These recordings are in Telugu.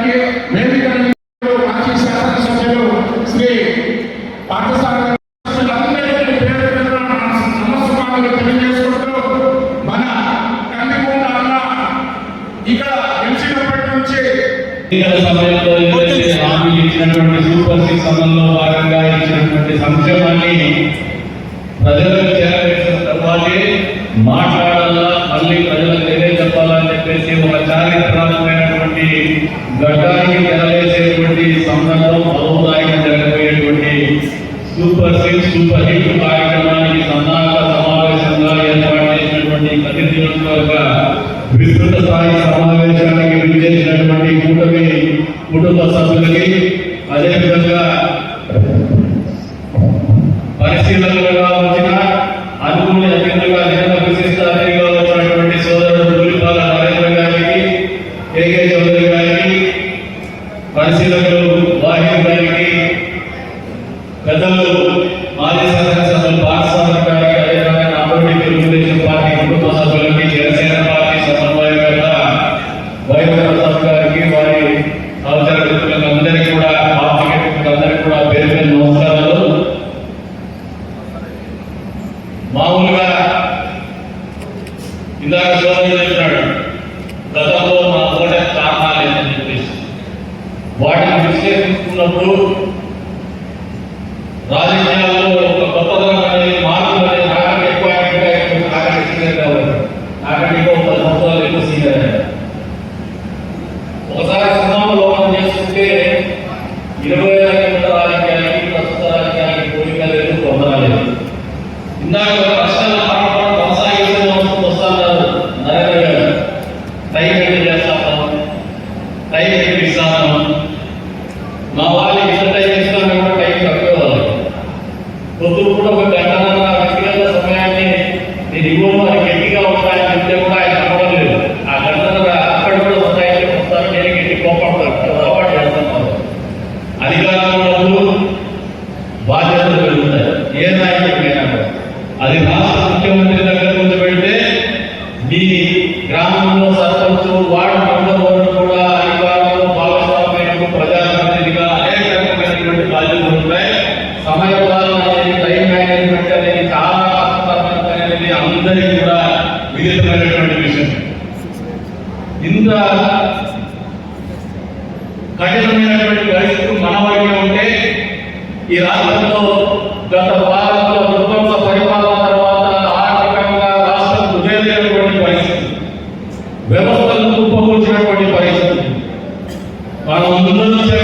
Thank you. గడ్డానికి తెరలేసేటువంటి సంబంధం బహుదాయకం జరగబోయేటువంటి సూపర్ సిక్స్ సూపర్ హిట్ కార్యక్రమానికి సన్నాహక సమావేశంగా ఏర్పాటు చేసినటువంటి విస్తృత స్థాయి సమావేశానికి విచ్చేసినటువంటి కూటమి కుటుంబ సభ్యులకి Ahora sí lo వాటిని విశ్లేషిస్తున్నప్పుడు రాజకీయాల్లో ఒక కొత్తదనం అనేది మార్పులు అనేది నాకంటే ఎక్కువ నాకంటే సీనియర్ కావాలి. నాకంటే ఎక్కువ పది సంవత్సరాలు ఎక్కువ సీనియర్ ఒకసారి సంఘంలో లోపం చేసుకుంటే ఇరవై ఐదు రాజకీయాలకి ప్రస్తుత రాజకీయాలకి పోలిక లేదు పొందన లేదు. ఇందాక రాష్ట్రాల పరంపర కొనసాగించే వస్తున్నారు టైం చేస్తాను ఇస్తాను ನಾವು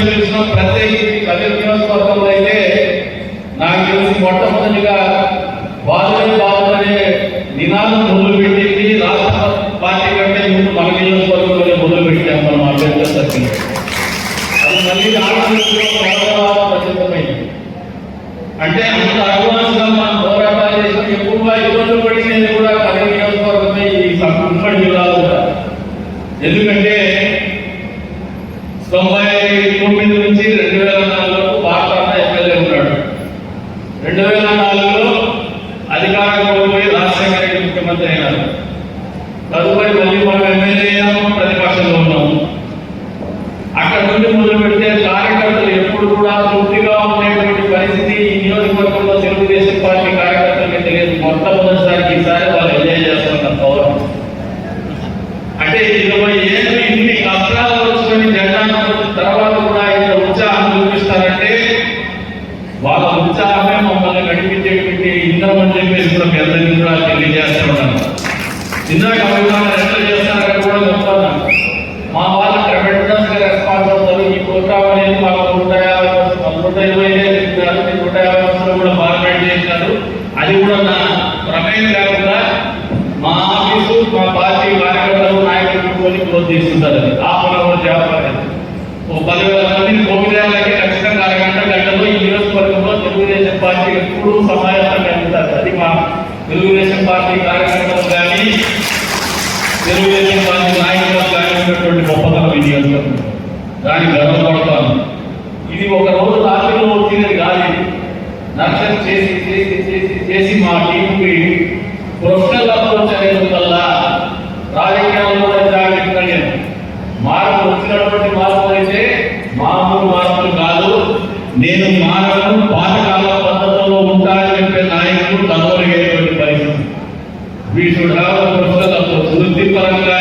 పిలిచిన ప్రతి కవి నియోజకవర్గంలో అయితే నాకు తెలిసి మొట్టమొదటిగా వాళ్ళే బాగుందనే నినాదం మొదలు పెట్టింది రాష్ట్ర పార్టీ కంటే ముందు మన నియోజకవర్గంలోనే మొదలు పెట్టాము మనం అభ్యర్థి అది మళ్ళీ తొంభై తొమ్మిది నుంచి రెండు వేల నాలుగు వరకు భారత ఎమ్మెల్యే ఉన్నాడు. రెండు వేల నాలుగు అని కూడా మీ అందరికీ కూడా తెలియజేస్తూ ఉన్నాను ఇందాక అభిమానులు ఎట్లా చేస్తారని కూడా చెప్తాను మా వాళ్ళు అక్కడ మెయింటెనెన్స్గా రెస్పాన్స్ అవుతారు ఈ ప్రోగ్రామ్ అనేది మాకు నూట యాభై నూట ఇరవై ఐదు నూట యాభై వందలు కూడా ఫార్మేట్ చేసినారు అది కూడా నా ప్రమేయం లేకుండా మా ఆఫీసు మా పార్టీ కార్యకర్తలు నాయకులు కొని క్లోజ్ చేస్తుంటారు అది హాఫ్ అన్ అవర్ ఓ పదివేల మందిని కోవిదాలకి ఖచ్చితంగా అరగంట గంటలో ఈ నియోజకవర్గంలో తెలుగుదేశం పార్టీ ఎప్పుడూ సమాయత్తంగా ఉంటారు అది మా తెలుగుదేశం పార్టీ కార్యకర్తలు కానీ తెలుగుదేశం పార్టీ నాయకులకు కానీ ఉన్నటువంటి గొప్పతనం ఇది నియోజకవర్గం దాన్ని గర్వపడతాను. ఇది ఒక రోజు రాత్రిలో వచ్చినది కాదు. ఇది. చేసి చేసి చేసి చేసి మా టీంకి ప్రొఫెషనల్ అప్రోచ్ అనేది వల్ల రాజకీయాల్లో కూడా నేను మార్పు వచ్చినటువంటి మార్పు అయితే మామూలు మార్పులు కాదు. నేను మారను పాతకాల పద్ధతుల్లో ఉంటానని చెప్పే నాయకుడు తగ్గలేదు వీ షుడ్ వృత్తిపరంగా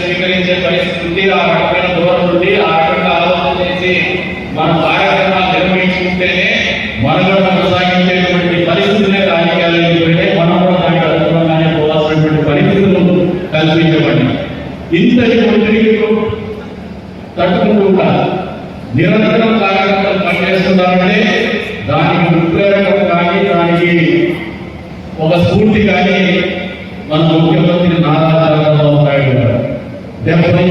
స్వీకరించే పరిస్థితి ఆ రకమైన దూరం నుండి ఆ రకంగా ఆలోచన చేసి మన కార్యక్రమాలు నిర్వహించుకుంటేనే మనలో కొనసాగించేటువంటి పరిస్థితులే రాజకీయాలకు పోయితే మనం కూడా దానికి అనుగుణంగానే పోవాల్సినటువంటి పరిస్థితులు కల్పించబడి ఇంతటి ఒత్తిడికి తట్టుకుంటూ నిరంతరం కార్యకర్తలు పనిచేస్తున్నారంటే దానికి ఉత్ప్రేరకం కానీ దానికి ఒక స్ఫూర్తి కానీ dessa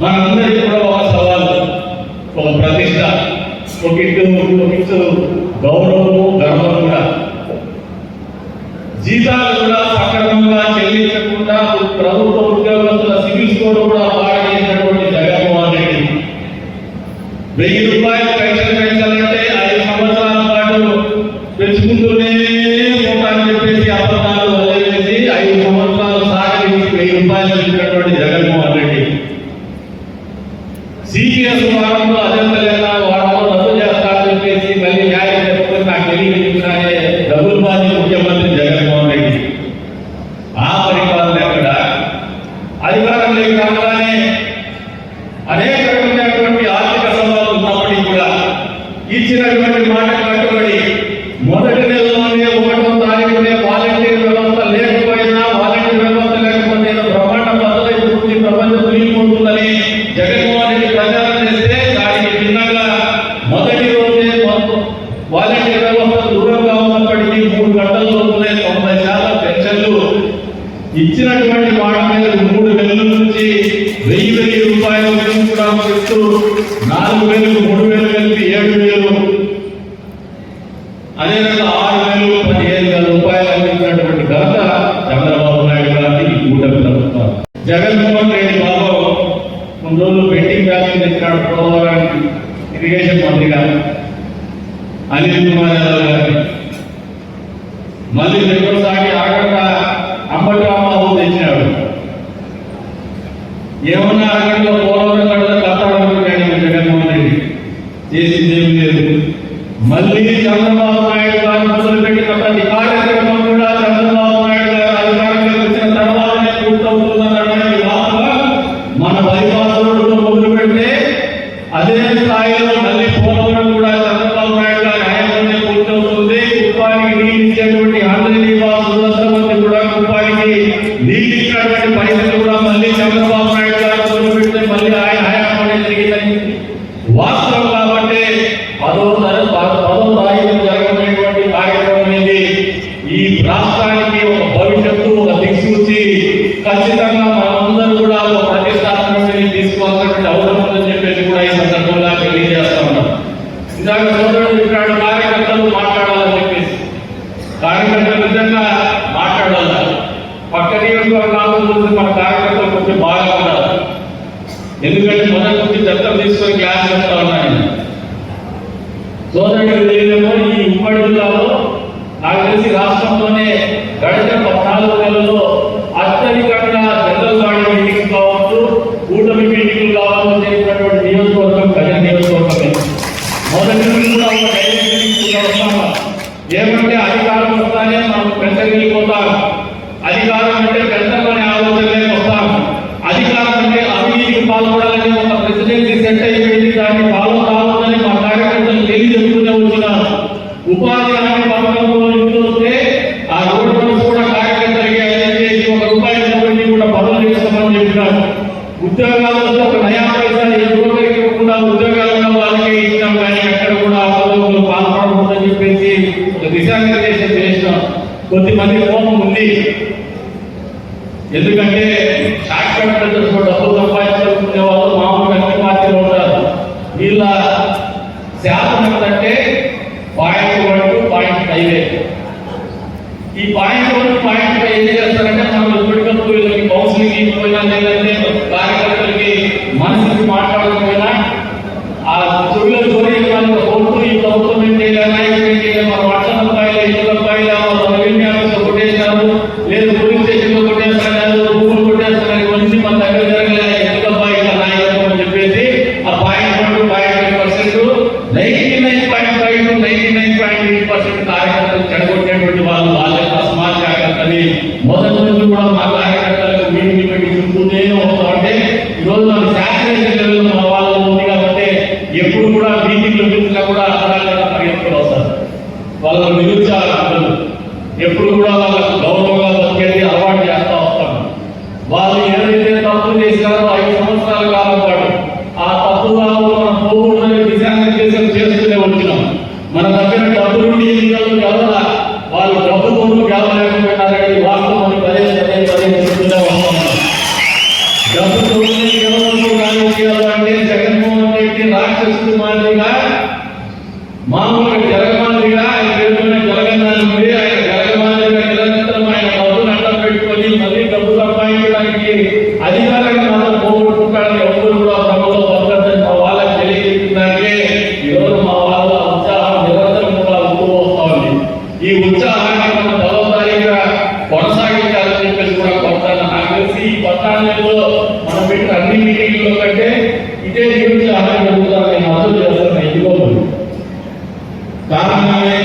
మనందరికీ కూడా ఒక సవాలు ఒక ప్రతిష్ట ఒక ఇటు ఒక ఇటు గౌరవము గర్వం కూడా. జీతాలు కూడా సక్రమంగా చెల్లించకుండా ప్రభుత్వ ఉద్యోగస్తుల సివిల్ స్కోర్ కూడా పాడు చేసినటువంటి జగన్మోహన్ రెడ్డి వెయ్యి రూపాయలు పెన్షన్ పెంచాలంటే ఐదు సంవత్సరాల పాటు పెంచుకుంటూనే పోతానని చెప్పేసి అబద్ధాలు వదిలేసి ఐదు సంవత్సరాలు సాగరించి వెయ్యి రూపాయలు ఇచ్చినటువంటి జగన్మోహన్ రెడ్డి సిపిఎస్ వారంలో అజెండా మూడు ఏడు వేలు. అదేవిధంగా ఆరు వేలు పదిహేను వేల రూపాయలు అందించినటువంటి ఘనత చంద్రబాబు నాయుడు గారికి ఈ కూటమి ప్రభుత్వం. జగన్మోహన్ రెడ్డి బాబు కొన్ని రోజులు బెట్టింగ్ బ్యాలెన్స్ తెచ్చినాడు పోలవరానికి ఇరిగేషన్ మంత్రిగా. అనిల్ కుమార్ యాదవ్ గారిని మళ్ళీ రెండోసారి ఆగక అంబటి రామారావు తెచ్చినాడు. ఏమన్నా అరగంటలో మన వైభాగంలో మొదలుపెట్టే అదే స్థాయిలో కూటమి మీటింగ్లు ఉద్యోగాలతో ఒక ఇవ్వకుండా ఉద్యోగాలు ఉన్న వాళ్ళకే ఇచ్చాం కానీ ఎక్కడ కూడా ఆందోళనలో పాల్పడకూడదని చెప్పేసి దిశానిర్దేశం చేసినాం. కొద్దిమంది కోపం ఉంది. ఎందుకంటే షార్ట్ కట్ డబ్బులు సంపాదించుకునే వాళ్ళు మామూలుగా అన్ని పార్టీలో ఉంటారు. వీళ్ళ శాతం ఏంటంటే point one two point five ఈ పాయింట్ వన్ పాయింట్ ఫైవ్ ఏం చేస్తారంటే మనం ఎప్పటికప్పుడు కౌన్సిలింగ్ ఇవ్వకపోయినా లేదంటే Muneo పట్టణంలో మనం పెట్టిన అన్ని మీటింగ్లో కంటే ఇదే న్యూస్ ఆహారం జరుగుతుందని అర్థం చేస్తున్న ఇదిగో కారణమే